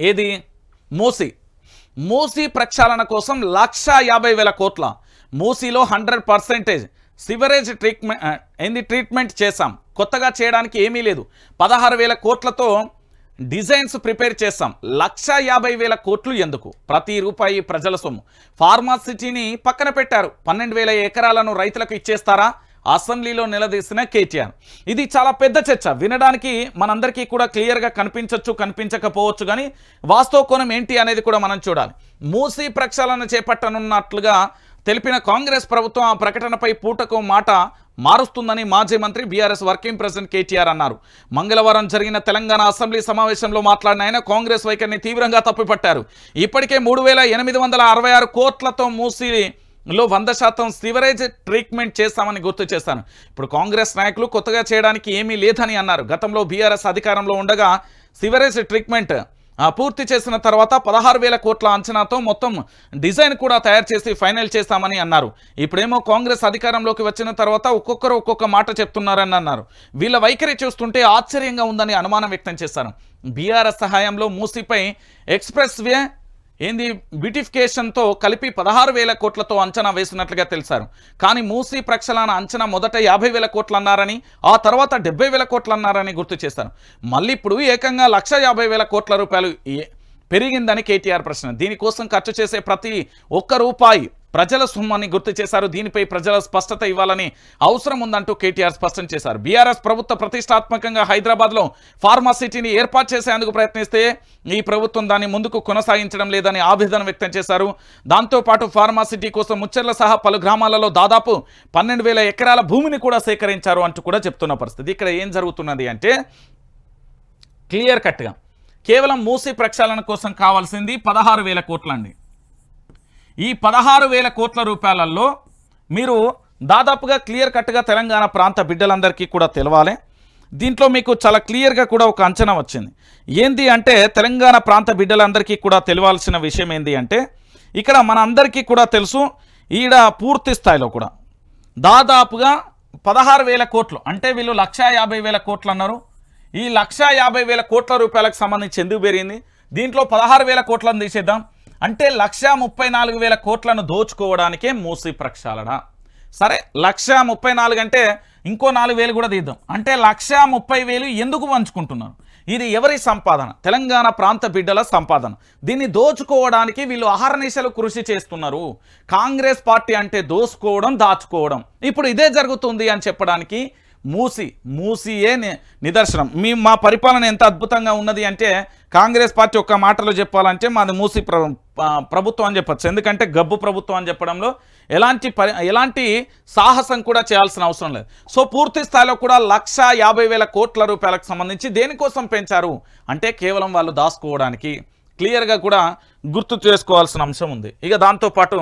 ఏది? మూసి. మూసీ ప్రక్షాళన కోసం లక్ష యాభై వేల కోట్ల. మూసీలో హండ్రెడ్ పర్సెంటేజ్. సివరేజ్ ట్రీట్మెంట్ ఏంది ట్రీట్మెంట్ చేశాం. కొత్తగా చేయడానికి ఏమీ లేదు. పదహారు వేల కోట్లతో డిజైన్స్ ప్రిపేర్ చేస్తాం లక్ష యాభై వేల కోట్లు ఎందుకు? ప్రతి రూపాయి ప్రజల సొమ్ము. ఫార్మాసిటీని పక్కన పెట్టారు. పన్నెండు వేల ఎకరాలను రైతులకు ఇచ్చేస్తారా? అసెంబ్లీలో నిలదీసిన కేటీఆర్. ఇది చాలా పెద్ద చర్చ. వినడానికి మనందరికీ కూడా క్లియర్గా కనిపించవచ్చు కనిపించకపోవచ్చు కానీ వాస్తవ కోణం ఏంటి అనేది కూడా మనం చూడాలి. మూసీ ప్రక్షాళన చేపట్టనున్నట్లుగా తెలిపిన కాంగ్రెస్ ప్రభుత్వం ఆ ప్రకటనపై పూటకు మాట మారుస్తుందని మాజీ మంత్రి బీఆర్ఎస్ వర్కింగ్ ప్రెసిడెంట్ కేటీఆర్ అన్నారు. మంగళవారం జరిగిన తెలంగాణ అసెంబ్లీ సమావేశంలో మాట్లాడిన ఆయన కాంగ్రెస్ వైఖరిని తీవ్రంగా తప్పుపట్టారు. ఇప్పటికే మూడు వేల ఎనిమిది వందల అరవై ఆరు కోట్లతో మూసి లో వంద శాతం సివరేజ్ ట్రీట్మెంట్ చేస్తామని గుర్తు చేస్తాను ఇప్పుడు కాంగ్రెస్ నాయకులు కొత్తగా చేయడానికి ఏమీ లేదని అన్నారు. గతంలో బీఆర్ఎస్ అధికారంలో ఉండగా సివరేజ్ ట్రీట్మెంట్ పూర్తి చేసిన తర్వాత పదహారు వేల కోట్ల అంచనాతో మొత్తం డిజైన్ కూడా తయారు చేసి ఫైనల్ చేస్తామని అన్నారు. ఇప్పుడేమో కాంగ్రెస్ అధికారంలోకి వచ్చిన తర్వాత ఒక్కొక్కరు ఒక్కొక్క మాట చెప్తున్నారని అన్నారు. వీళ్ళ వైఖరి చూస్తుంటే ఆశ్చర్యంగా ఉందని అనుమానం వ్యక్తం చేశారు బీఆర్ఎస్ సహాయంలో మూసిపై ఎక్స్ప్రెస్ వే ఏంది? బ్యూటిఫికేషన్తో కలిపి పదహారు వేల కోట్లతో అంచనా వేసినట్లుగా తెలిసారు. కానీ మూసీ ప్రక్షాళన అంచనా మొదట యాభై వేల కోట్లు అన్నారని ఆ తర్వాత డెబ్బై వేల కోట్లు అన్నారని గుర్తు చేశారు. మళ్ళీ ఇప్పుడు ఏకంగా లక్ష యాభై వేల కోట్ల రూపాయలు పెరిగిందని కేటీఆర్ ప్రశ్న. దీనికోసం ఖర్చు చేసే ప్రతి ఒక్క రూపాయి ప్రజల సొమ్మని గుర్తు చేశారు. దీనిపై ప్రజల స్పష్టత ఇవ్వాలని అవసరం ఉందంటూ కేటీఆర్ స్పష్టం చేశారు. బీఆర్ఎస్ ప్రభుత్వ ప్రతిష్టాత్మకంగా హైదరాబాద్లో ఫార్మాసిటీని ఏర్పాటు చేసేందుకు ప్రయత్నిస్తే ఈ ప్రభుత్వం దాన్ని ముందుకు కొనసాగించడం లేదని ఆవేదన వ్యక్తం చేశారు. దాంతోపాటు ఫార్మాసిటీ కోసం ముచ్చర్ల సహా పలు గ్రామాలలో దాదాపు పన్నెండు వేల ఎకరాల భూమిని కూడా సేకరించారు అంటూ కూడా చెప్తున్న పరిస్థితి. ఇక్కడ ఏం జరుగుతున్నది అంటే క్లియర్ కట్గా కేవలం మూసి ప్రక్షాళన కోసం కావాల్సింది పదహారు వేల కోట్లండి. ఈ పదహారు వేల కోట్ల రూపాయలలో మీరు దాదాపుగా క్లియర్ కట్గా తెలంగాణ ప్రాంత బిడ్డలందరికీ కూడా తెలవాలి. దీంట్లో మీకు చాలా క్లియర్గా కూడా ఒక అంచనా వచ్చింది. ఏంది అంటే తెలంగాణ ప్రాంత బిడ్డలందరికీ కూడా తెలియాల్సిన విషయం ఏంది అంటే ఇక్కడ మన అందరికీ కూడా తెలుసు ఈడ పూర్తి స్థాయిలో కూడా దాదాపుగా పదహారు వేల కోట్లు అంటే వీళ్ళు లక్షా యాభై వేల కోట్లు అన్నారు. ఈ లక్షా యాభై వేల కోట్ల రూపాయలకు సంబంధించి ఎందుకు పెరిగింది దీంట్లో పదహారు వేల కోట్లను తీసేద్దాం. అంటే లక్షా ముప్పై నాలుగు వేల కోట్లను దోచుకోవడానికే మూసి ప్రక్షాళన. సరే లక్షా ముప్పై నాలుగు అంటే ఇంకో నాలుగు వేలు కూడా తీద్దాం. అంటే లక్షా ముప్పై వేలు ఎందుకు పంచుకుంటున్నారు? ఇది ఎవరి సంపాదన? తెలంగాణ ప్రాంత బిడ్డల సంపాదన. దీన్ని దోచుకోవడానికి వీళ్ళు అహర్నిశలు కృషి చేస్తున్నారు. కాంగ్రెస్ పార్టీ అంటే దోచుకోవడం దాచుకోవడం. ఇప్పుడు ఇదే జరుగుతుంది అని చెప్పడానికి మూసి మూసియే నిదర్శనం. మీ మా పరిపాలన ఎంత అద్భుతంగా ఉన్నది అంటే కాంగ్రెస్ పార్టీ ఒక్క మాటలో చెప్పాలంటే మాది మూసి ప్రభుత్వం అని చెప్పచ్చు. ఎందుకంటే గబ్బు ప్రభుత్వం అని చెప్పడంలో ఎలాంటి పరి ఎలాంటి సాహసం కూడా చేయాల్సిన అవసరం లేదు. సో పూర్తి స్థాయిలో కూడా లక్ష యాభై వేల కోట్ల రూపాయలకు సంబంధించి దేనికోసం పెంచారు? అంటే కేవలం వాళ్ళు దాచుకోవడానికి. క్లియర్గా కూడా గుర్తు చేసుకోవాల్సిన అంశం ఉంది. ఇక దాంతోపాటు